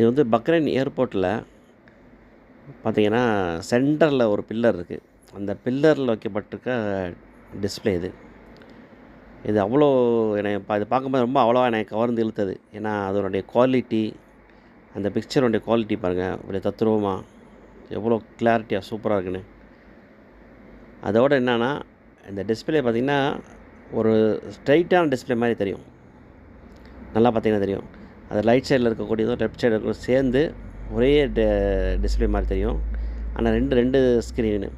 இது வந்து பக்ரைன் ஏர்போர்ட்டில் பார்த்தீங்கன்னா சென்டரில் ஒரு பில்லர் இருக்குது அந்த பில்லரில் வைக்கப்பட்டிருக்க டிஸ்ப்ளே இது. இது அவ்வளோ என்னை பா இது பார்க்கும்போது ரொம்ப அவ்வளோவா என்னை கவர்ந்து இழுத்தது. ஏன்னா அதனுடைய குவாலிட்டி அந்த பிக்சருடைய குவாலிட்டி பாருங்கள் இப்படி தத்ரூபமாக எவ்வளோ கிளாரிட்டியாக சூப்பராக இருக்குன்னு. அதோடு என்னென்னா இந்த டிஸ்பிளே பார்த்திங்கன்னா ஒரு ஸ்ட்ரைட்டான டிஸ்பிளே மாதிரி தெரியும். நல்லா பார்த்தீங்கன்னா தெரியும். அது ரைட் சைடில் இருக்கக்கூடியதும் லெஃப்ட் சைடில் இருக்கிறதும் சேர்ந்து ஒரே டிஸ்பிளே மாதிரி தெரியும். ஆனால் ரெண்டு ரெண்டு ஸ்க்ரீனு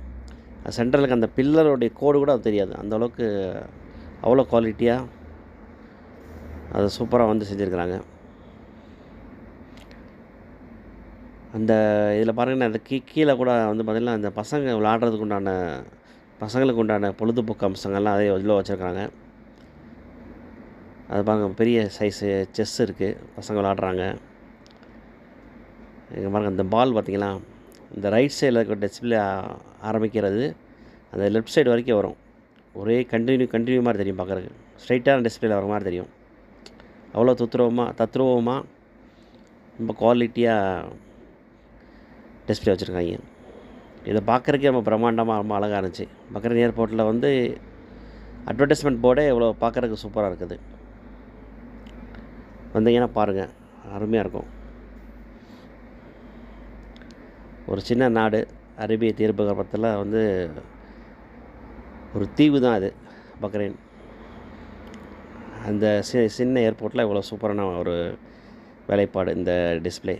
சென்டரில் அந்த பில்லருடைய கோடு கூட அது தெரியாது. அந்த அளவுக்கு அவ்வளோ குவாலிட்டியாக அது சூப்பராக வந்து செஞ்சுருக்குறாங்க. அந்த இதில் பாருங்கன்னா அந்த கீ கீழே கூட வந்து பார்த்திங்கன்னா அந்த பசங்க விளாட்றதுக்கு உண்டான பசங்களுக்கு உண்டான பொழுதுபோக்கு அம்சங்கள்லாம் அதே இதில் வச்சுருக்காங்க அது பாருங்க பெரிய சைஸு செஸ் இருக்குது பசங்க விளாட்றாங்க. இங்கே பாருங்கள் இந்த பால் பார்த்திங்களா? இந்த ரைட் சைடில் இருக்க டிஸ்பிளே ஆரம்பிக்கிறது. அந்த லெஃப்ட் சைடு வரைக்கும் வரும். ஒரே கண்டினியூ கண்டினியூ மாதிரி தெரியும் பார்க்குறதுக்கு. ஸ்ட்ரைட்டான டிஸ்பிளேல வர மாதிரி தெரியும். அவ்வளோ துத்ரூபமாக தத்ரூபமாக ரொம்ப குவாலிட்டியாக டிஸ்பிளே வச்சுருக்காங்க. இதை பார்க்குறக்கே ரொம்ப பிரம்மாண்டமாக ரொம்ப அழகாக இருந்துச்சு. பக்ரைன் ஏர்போர்ட்டில் வந்து அட்வர்டைஸ்மெண்ட் போர்டே இவ்வளோ பார்க்குறதுக்கு சூப்பராக இருக்குது. வந்தீங்கன்னா பாருங்கள் அருமையாக இருக்கும். ஒரு சின்ன நாடு அரேபிய தீர்ப்பகத்தில் வந்து ஒரு தீவு தான் அது பக்ரைன். அந்த சி சின்ன ஏர்போர்ட்டில் இவ்வளோ சூப்பரான ஒரு வேலைப்பாடு இந்த டிஸ்பிளே